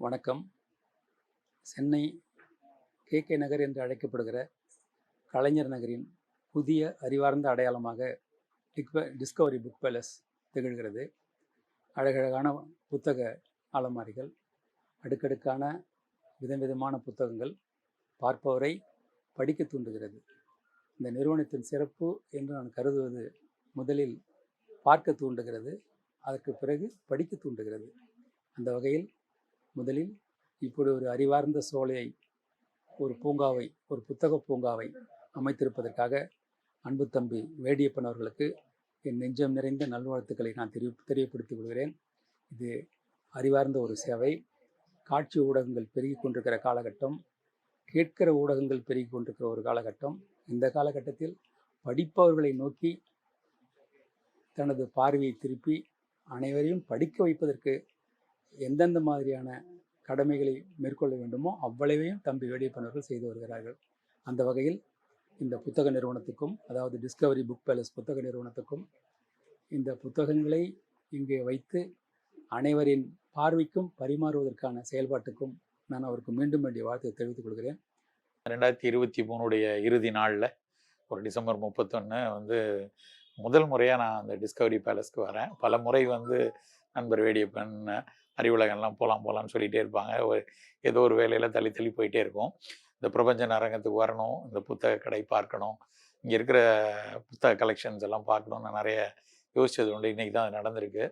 வணக்கம். Chennai K K நகர் என்று அழைக்கப்படுகிற கலைஞர் நகரின் புதிய அறிவார்ந்த அடையாளமாக டிக்வ டிஸ்கவரி புக் பேலஸ் திகழ்கிறது. அழகழகான புத்தக அலமாரிகள் அடுக்கடுக்கான விதவிதமான புத்தகங்கள் பார்ப்பவரை படிக்க தூண்டுகிறது. இந்த நிறுவனத்தின் சிறப்பு என்று நான் கருதுவது முதலில் பார்க்க தூண்டுகிறது. அதற்கு பிறகு படிக்க தூண்டுகிறது. அந்த வகையில் முதலில் இப்படி ஒரு அறிவார்ந்த சோலையை ஒரு பூங்காவை ஒரு புத்தக பூங்காவை அமைத்திருப்பதற்காக அன்பு தம்பி வேடியப்பன் அவர்களுக்கு என் நெஞ்சம் நிறைந்த நல்வாழ்த்துக்களை நான் தெரிய தெரியப்படுத்திக் கொள்கிறேன். இது அறிவார்ந்த ஒரு சேவை. காட்சி ஊடகங்கள் பெருகி கொண்டிருக்கிற காலகட்டம் கேட்கிற ஊடகங்கள் பெருகி கொண்டிருக்கிற ஒரு காலகட்டம். இந்த காலகட்டத்தில் படிப்பவர்களை நோக்கி தனது பார்வையை திருப்பி அனைவரையும் படிக்க வைப்பதற்கு எந்தெந்த மாதிரியான கடமைகளை மேற்கொள்ள வேண்டுமோ அவ்வளவையும் தம்பி வேடியப்பனவர்கள் செய்து வருகிறார்கள். அந்த வகையில் இந்த புத்தக நிறுவனத்துக்கும் அதாவது டிஸ்கவரி புக் பேலஸ் புத்தக நிறுவனத்துக்கும் இந்த புத்தகங்களை இங்கே வைத்து அனைவரின் பார்வைக்கும் பரிமாறுவதற்கான செயல்பாட்டுக்கும் நான் அவருக்கு மீண்டும் வேண்டிய வாழ்த்தை தெரிவித்துக் கொள்கிறேன். ரெண்டாயிரத்தி இருபத்தி மூணுடைய இறுதி நாளில் ஒரு டிசம்பர் முப்பத்தொன்று வந்து முதல் முறையாக நான் அந்த டிஸ்கவரி பேலஸ்க்கு வரேன். பல முறை வந்து நண்பர் வேடியப்பன் அறிவுலகம்லாம் போகலாம் போகலான்னு சொல்லிகிட்டே இருப்பாங்க. ஏதோ ஒரு வேலையில் தள்ளி தள்ளி போயிட்டே இருக்கும். இந்த பிரபஞ்ச அரங்கத்துக்கு வரணும் இந்த புத்தக கடை பார்க்கணும் இங்கே இருக்கிற புத்தக கலெக்ஷன்ஸ் எல்லாம் பார்க்கணும்னு நான் நிறைய யோசிச்சது உண்டு. இன்றைக்கி தான் அது நடந்திருக்கு.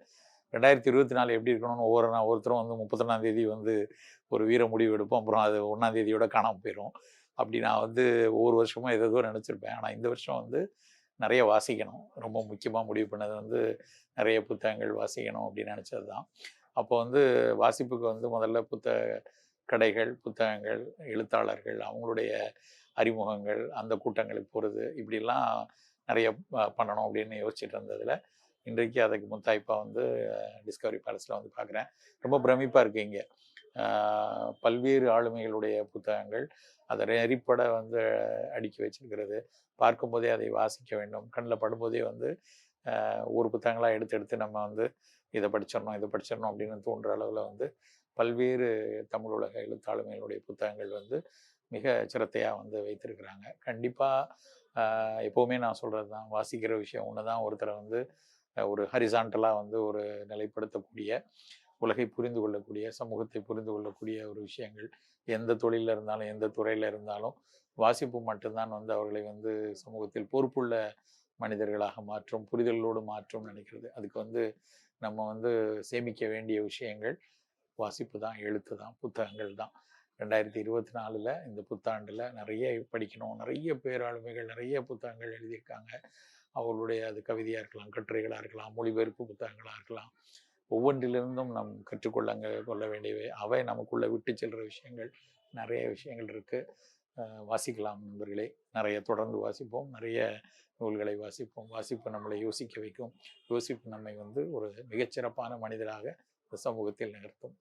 ரெண்டாயிரத்தி இருபத்தி நாலு எப்படி இருக்கணும்னு ஒவ்வொரு நாள் ஒருத்தரும் வந்து முப்பத்தொன்னாந்தேதி வந்து ஒரு வீர முடிவு எடுப்போம். அப்புறம் அது ஒன்றாந்தேதியோட காணாமல் போயிடும் அப்படி நான் வந்து ஒவ்வொரு வருஷமும் எதோ நினச்சிருப்பேன். ஆனால் இந்த வருஷம் வந்து நிறைய வாசிக்கணும். ரொம்ப முக்கியமாக முடிவு பண்ணது வந்து நிறைய புத்தகங்கள் வாசிக்கணும் அப்படின்னு நினச்சது தான் அப்போ வந்து வாசிப்புக்கு வந்து முதல்ல புத்தக கடைகள் புத்தகங்கள் எழுத்தாளர்கள் அவங்களுடைய அறிமுகங்கள் அந்த கூட்டங்களுக்கு போகிறது இப்படிலாம் நிறைய பண்ணணும் அப்படின்னு யோசிச்சுட்டு இருந்ததில். இன்றைக்கு அதுக்கு முத்தாய்ப்பாக வந்து டிஸ்கவரி பேலஸில் வந்து பார்க்குறேன் ரொம்ப பிரமிப்பாக இருக்குது இங்கே. பல்வேறு ஆளுமைகளுடைய புத்தகங்கள் அதை நெறிப்பட வந்து அடுக்கி வச்சிருக்கிறது. பார்க்கும்போதே அதை வாசிக்க வேண்டும். கண்ணில் படும்போதே வந்து ஒரு புத்தகங்களாக எடுத்து எடுத்து நம்ம வந்து இதை படிச்சிடணும் இதை படிச்சிடணும் அப்படின்னு தோன்ற அளவில் வந்து பல்வேறு தமிழ் உலக எழுத்தாளுமைகளுடைய புத்தகங்கள் வந்து மிக சிரத்தையாக வந்து வைத்திருக்கிறாங்க. கண்டிப்பாக எப்போவுமே நான் சொல்கிறது தான் வாசிக்கிற விஷயம் ஒன்று தான் ஒருத்தரை வந்து ஒரு ஹரிசாண்டலாக வந்து ஒரு நிலைப்படுத்தக்கூடிய உலகை புரிந்து கொள்ளக்கூடிய சமூகத்தை புரிந்து கொள்ளக்கூடிய ஒரு விஷயங்கள். எந்த தொழிலில் இருந்தாலும் எந்த துறையில் இருந்தாலும் வாசிப்பு மட்டும்தான் வந்து அவர்களை வந்து சமூகத்தில் பொறுப்புள்ள மனிதர்களாக மாற்றும் புரிதலோடு மாற்றும் நினைக்கிறது. அதுக்கு வந்து நம்ம வந்து சேமிக்க வேண்டிய விஷயங்கள் வாசிப்பு தான் எழுத்து தான் புத்தகங்கள் தான். ரெண்டாயிரத்தி இருபத்தி நாலில் இந்த புத்தாண்டில் நிறைய படிக்கணும். நிறைய பேராளுமைகள் நிறைய புத்தகங்கள் எழுதியிருக்காங்க. அவர்களுடைய அது கவிதையாக இருக்கலாம் கட்டுரைகளாக இருக்கலாம் மொழிபெயர்ப்பு புத்தகங்களாக இருக்கலாம். ஒவ்வொன்றிலிருந்தும் நம் கற்றுக்கொள்ளங்க கொள்ள வேண்டியவை. அவை நமக்குள்ளே விட்டு செல்கிற விஷயங்கள். நிறைய விஷயங்கள் இருக்குது வாசிக்கலாம் நண்பர்களே. நிறைய தொடர்ந்து வாசிப்போம். நிறைய நூல்களை வாசிப்போம். வாசிப்பு நம்மளை யோசிக்க வைக்கும். யோசிப்பு நம்மை வந்து ஒரு மிகச்சிறப்பான மனிதராக இந்த சமூகத்தில் நகர்த்தும்